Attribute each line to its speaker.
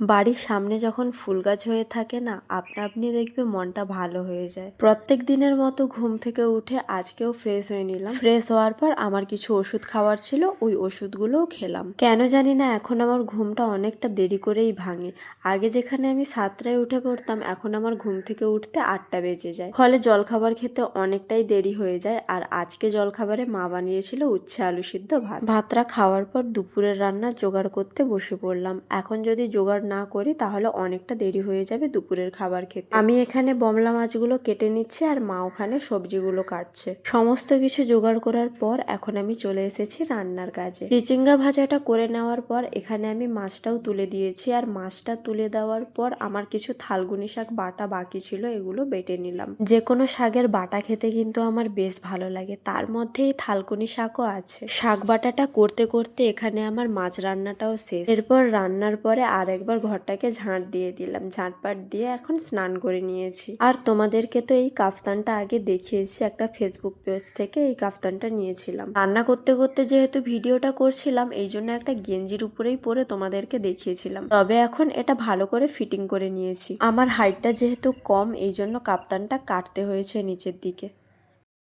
Speaker 1: বাড়ির সামনে যখন ফুল গাছ হয়ে থাকে না, আপনা আপনি দেখবে মনটা ভালো হয়ে যায়। প্রত্যেক দিনের মতো ঘুম থেকে উঠে আজকেও ফ্রেশ হয়ে নিলাম। ফ্রেশ হওয়ার পর আমার কিছু ওষুধ খাওয়ার ছিল, ওই ওষুধগুলোও খেলাম। কেন জানি না এখন আমার ঘুমটা অনেকটা দেরি করেই ভাঙে। আগে যেখানে আমি সাতটায় উঠে পড়তাম, এখন আমার ঘুম থেকে উঠতে আটটা বেজে যায়। ফলে জলখাবার খেতে অনেকটাই দেরি হয়ে যায়, আর আজকে জলখাবারে মা বানিয়েছিল উচ্ছে আলু সিদ্ধ ভাত। ভাতটা খাওয়ার পর দুপুরের রান্না জোগাড় করতে বসে পড়লাম। এখন যদি জোগাড় না করি তাহলে অনেকটা দেরি হয়ে যাবে দুপুরের খাবার খেতে। আমি এখানে বমলা মাছগুলো কেটে নিচ্ছি আর মা ওখানে সবজিগুলো কাটছে। সমস্ত কিছু জোগাড় করার পর এখন আমি চলে এসেছি রান্নার কাজে। চিচিঙ্গা ভাজাটা করে নেওয়ার পর এখানে আমি মাছটাও তুলে দিয়েছি আর মাছটা তুলে দেওয়ার পর আমার কিছু থালগুনি শাক বাটা বাকি ছিল এগুলো বেটে নিলাম। যে কোনো শাকের বাটা খেতে কিন্তু আমার বেশ ভালো লাগে তার মধ্যে এই থালকুনি শাকও আছে। শাক বাটাটা করতে করতে এখানে আমার মাছ রান্নাটাও শেষ। এরপর রান্নার পরে আর একবার ঘরটাকে ঝাঁট দিয়ে দিলাম। ঝাঁটপাট দিয়ে এখন স্নান করে নিয়েছি। আর তোমাদেরকে তো এই কাফতানটা আগে দেখিয়েছি, একটা ফেসবুক পেজ থেকে এই কাফতানটা নিয়েছিলাম। রান্না করতে করতে যেহেতু ভিডিওটা করছিলাম, এই জন্য একটা গেঞ্জির উপরেই পরে তোমাদেরকে দেখিয়েছিলাম। তবে এখন এটা ভালো করে ফিটিং করে নিয়েছি। আমার হাইটটা যেহেতু কম, এই জন্য কাপ্তানটা কাটতে হয়েছে নিচের দিকে।